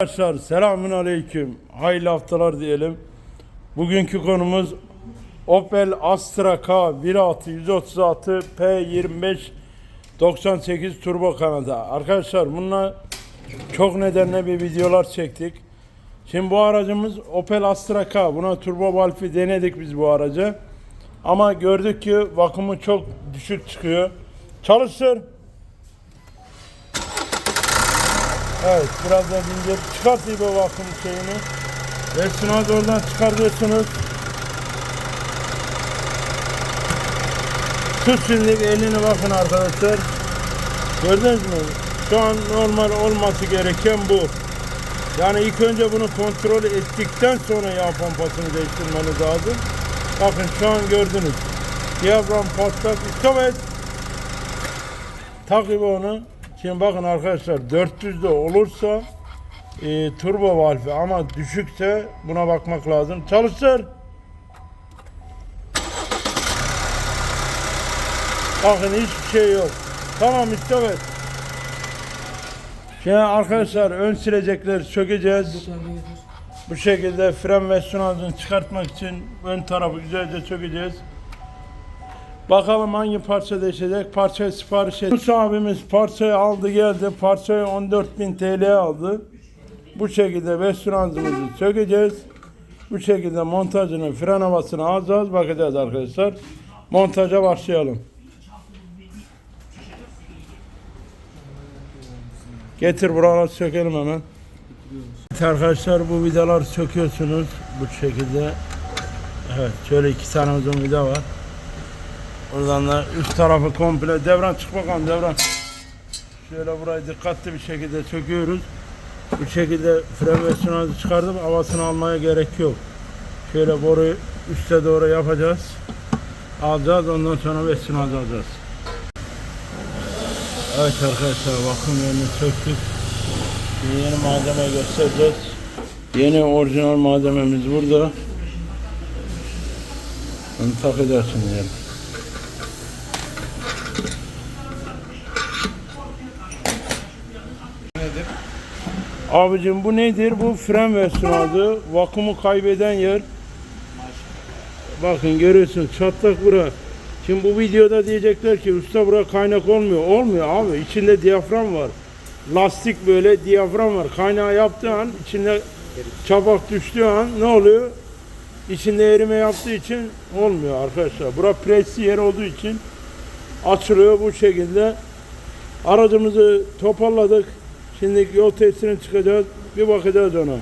Arkadaşlar selamün aleyküm. Hayırlı haftalar diyelim. Bugünkü konumuz Opel Astra K 1.6 136 P25 98 turbo kanada. Arkadaşlar bununla çok nedenle bir videolar çektik. Şimdi bu aracımız Opel Astra K. Buna turbo valfi denedik biz bu aracı. Ama gördük ki vakumu çok düşük çıkıyor. Çalıştır. Evet biraz da bindir. Çıkartayım bu vakum şeyini. Ve sınav oradan çıkartıyorsunuz. Tut şimdi elini bakın arkadaşlar. Gördünüz mü? Şu an normal olması gereken bu. Yani ilk önce bunu kontrol ettikten sonra yağ pompasını değiştirmeniz lazım. Bakın şu an gördünüz. Diyafram patlak. Stop et. Takip onu. Şimdi bakın arkadaşlar 400'de olursa e, turbo valfi ama düşükse buna bakmak lazım. Çalıştır. Bakın hiçbir şey yok. Tamam stop et. Şimdi arkadaşlar ön silecekleri sökeceğiz. Bu şekilde fren ve sunadını çıkartmak için ön tarafı güzelce sökeceğiz. Bakalım hangi parça değişecek. Parçayı sipariş ettik. Yunus abimiz parçayı aldı geldi. Parçayı 14.000 TL aldı. Bu şekilde Vesturantımızı sökeceğiz. Bu şekilde montajını, fren havasını alacağız. Bakacağız arkadaşlar. Montaja başlayalım. Getir buraları sökelim hemen. Evet arkadaşlar bu vidaları söküyorsunuz. Bu şekilde. Evet şöyle iki tane uzun vida var. Oradan da üst tarafı komple devran çık bakalım devran. Şöyle burayı dikkatli bir şekilde söküyoruz. Bu şekilde fren sunazı çıkardım. Havasını almaya gerek yok. Şöyle boruyu üste doğru yapacağız. Alacağız ondan sonra sunazı alacağız. Evet arkadaşlar bakım yerini söktük. Yeni malzemeyi göstereceğiz. Yeni orijinal malzememiz burada. Onu takacaksın yani. Abicim bu nedir? Bu fren versiyonu. Vakumu kaybeden yer. Bakın görüyorsun çatlak bura. Şimdi bu videoda diyecekler ki usta bura kaynak olmuyor. Olmuyor abi. İçinde diyafram var. Lastik böyle diyafram var. Kaynağı yaptığı an içinde çapak düştüğü an ne oluyor? İçinde erime yaptığı için olmuyor arkadaşlar. Bura presli yer olduğu için açılıyor bu şekilde. Aracımızı toparladık. Şimdi yol testine çıkacağız. Bir bakacağız ona.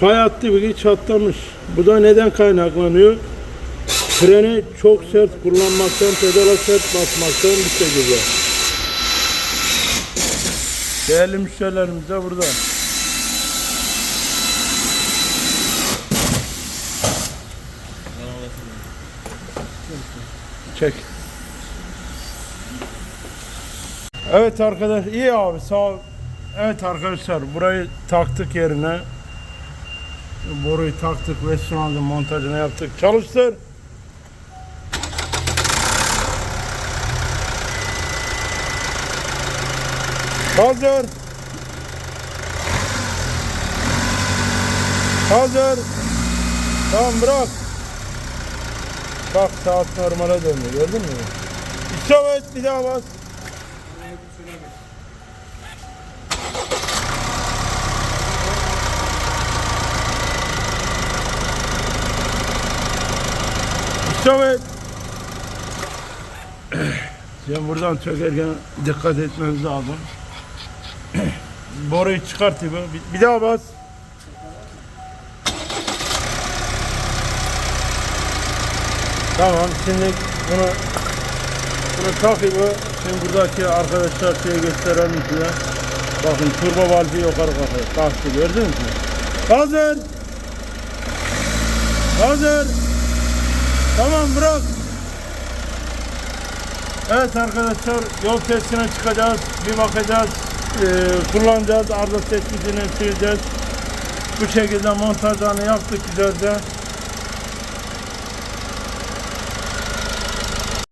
Fay hattı bir çatlamış. Bu da neden kaynaklanıyor? Freni çok sert kullanmaktan, pedala sert basmaktan bir şekilde. Değerli müşterilerimiz de burada. Çek. Evet arkadaş iyi abi sağ ol. Evet arkadaşlar burayı taktık yerine. Boruyu taktık ve anda montajını yaptık. Çalıştır. Hazır. Hazır. Tamam bırak. Bak saat normale döndü gördün mü? İsabet bir daha bas. İsabet. Şimdi buradan çökerken dikkat etmemiz lazım. Boruyu çıkartayım. Bir, bir daha bas. Tamam şimdi bunu bunu takayım. Şimdi buradaki arkadaşlar şeye gösterelim size. Bakın turbo valfi yukarı kalkıyor. Kalktı gördünüz mü? Hazır. Hazır. Tamam bırak. Evet arkadaşlar yol testine çıkacağız. Bir bakacağız. Ee, kullanacağız. Arıza tespitini sileceğiz. Bu şekilde montajlarını yaptık güzelce.